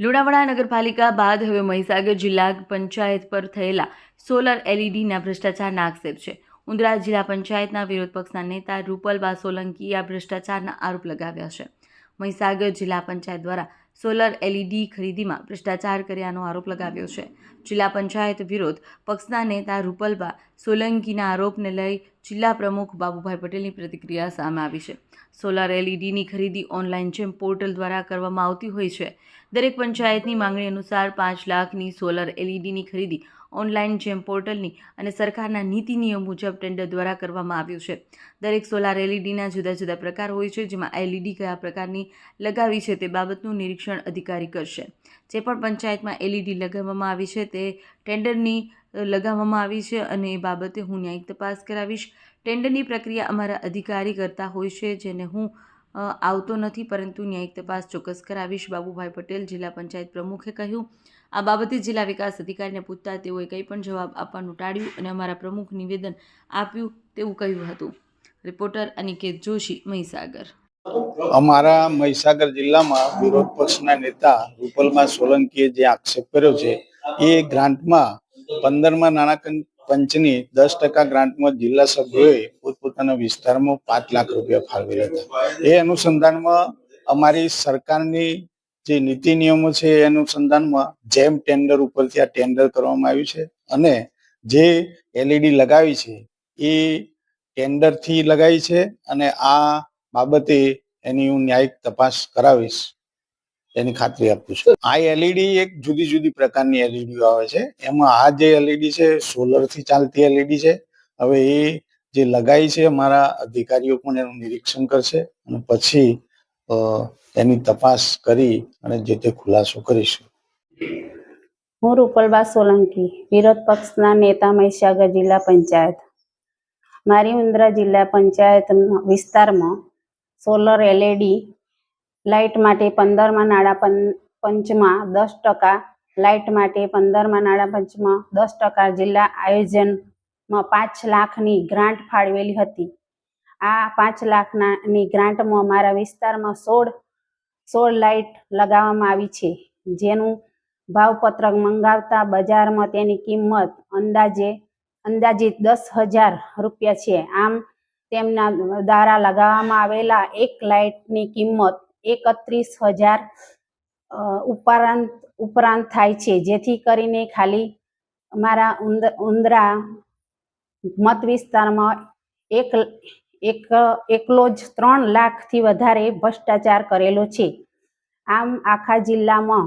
લુણાવાડા નગરપાલિકા બાદ હવે મહીસાગર જિલ્લા પંચાયત પર થયેલા સોલર એલઈડીના ભ્રષ્ટાચારના આક્ષેપ છે. ઉંદરા જિલ્લા પંચાયતના વિરોધ પક્ષના નેતા રૂપલબા સોલંકીએ આ ભ્રષ્ટાચારના આરોપ લગાવ્યા છે. મહીસાગર જિલ્લા પંચાયત દ્વારા સોલર એલઈડી ખરીદીમાં ભ્રષ્ટાચાર કર્યાનો આરોપ લગાવ્યો છે. જિલ્લા પંચાયત વિરોધ પક્ષના નેતા રૂપલબા સોલંકીના આરોપને લઈ જિલ્લા પ્રમુખ બાબુભાઈ પટેલની પ્રતિક્રિયા સામે આવી છે. સોલાર એલઈડીની ખરીદી ઓનલાઈન જેમ પોર્ટલ દ્વારા કરવામાં આવતી હોય છે. દરેક પંચાયતની માંગણી અનુસાર પાંચ લાખની સોલર એલઈડીની ખરીદી ઓનલાઈન જેમ પોર્ટલની અને સરકારના નીતિ નિયમ મુજબ ટેન્ડર દ્વારા કરવામાં આવ્યું છે. દરેક સોલાર એલઈડીના જુદા જુદા પ્રકાર હોય છે, જેમાં એલઈડી કયા પ્રકારની લગાવી છે તે બાબતનું નિરીક્ષણ અધિકારી કરશે. જે પણ પંચાયતમાં એલઈડી લગાવવામાં આવી છે તે ટેન્ડરની લગાવવામાં આવી છે અને એ બાબતે હું ન્યાયિક તપાસ કરાવીશ. ટેન્ડરની પ્રક્રિયા અમારા અધિકારી કરતા હોય છે, જેને હું આવતો નથી, પરંતુ ન્યાયિક તપાસ ચોક્કસ કરાવીશ. બાબુભાઈ પટેલ, જિલ્લા પંચાયત પ્રમુખે કહ્યું આ બાબતે જિલ્લા વિકાસ અધિકારીને પૂછતા તેઓએ કંઈ પણ જવાબ આપવાનું ટાળ્યું અને અમારા પ્રમુખ નિવેદન આપ્યું તેવું કહ્યું હતું. રિપોર્ટર અનિકેત જોશી, મહીસાગર. અમારા મહીસાગર જિલ્લામાં વિરોધ પક્ષના નેતા રૂપલમાં સોલંકીએ જે આક્ષેપ કર્યો છે, એ ગ્રાન્ટમાં પંદરમાં નાણાં પંચની દસ ટકા ગ્રાન્ટમાં જિલ્લા સભ્યોએ પોતપોતાના વિસ્તારમાં પાંચ લાખ રૂપિયા ફાળવેલા હતા. એ અનુસંધાનમાં અમારી સરકારની જે નીતિ નિયમો છે એ અનુસંધાનમાં જેમ ટેન્ડર ઉપરથી આ ટેન્ડર કરવામાં આવ્યું છે અને જે એલઈડી લગાવી છે એ ટેન્ડરથી લગાવી છે અને આ બાબતે એની હું ન્યાયિક તપાસ કરાવીશ. એની ખાતરી આપું છું. આ એલઈડી એક જુદી જુદી પ્રકારની એલઈડી આવે છે. એમાં આ જે એલઈડી છે સોલરથી ચાલતી એલઈડી છે. હવે એ જે લગાવી છે અમારા અધિકારીઓ પણ એનું નિરીક્ષણ કરશે અને પછી એની તપાસ કરી અને જે તે ખુલાસો કરીશું હું રૂપલબા સોલંકી, વિરોધ પક્ષના નેતા મહીસાગર જિલ્લા પંચાયત. મારી ઉંદરા જિલ્લા પંચાયત વિસ્તારમાં સોલર એલઈડી લાઇટ માટે પંદરમાં નાણાં પંચમાં દસ ટકા, લાઇટ માટે પંદરમાં નાણાં પંચમાં દસ ટકા જિલ્લા આયોજનમાં પાંચ લાખની ગ્રાન્ટ ફાળવેલી હતી. આ પાંચ લાખનાની ગ્રાન્ટમાં મારા વિસ્તારમાં સોળ સોળ લાઇટ લગાવવામાં આવી છે. જેનું ભાવપત્રક મંગાવતા બજારમાં તેની કિંમત અંદાજે અંદાજિત દસ હજાર રૂપિયા છે. આમ તેમના દ્વારા લગાવવામાં આવેલા એક લાઇટની કિંમત એકત્રીસ હજાર ઉપરાંત ઉપરાંત થાય છે. જેથી કરીને ખાલી મારા ઉંદ- ઉંદરા મત વિસ્તારમાં એક એક, એકલો જ ત્રણ લાખથી વધારે ભ્રષ્ટાચાર કરેલો છે. આમ આખા જિલ્લામાં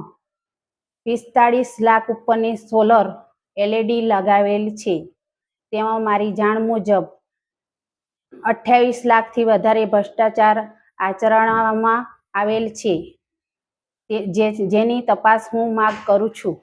પિસ્તાળીસ લાખ ઉપરની સોલર એલઈડી લગાવેલ છે. તેમાં મારી જાણ મુજબ અઠ્યાવીસ લાખથી વધારે ભ્રષ્ટાચાર આચરણમાં આવેલ છે. જેની તપાસ હું માગ કરું છું.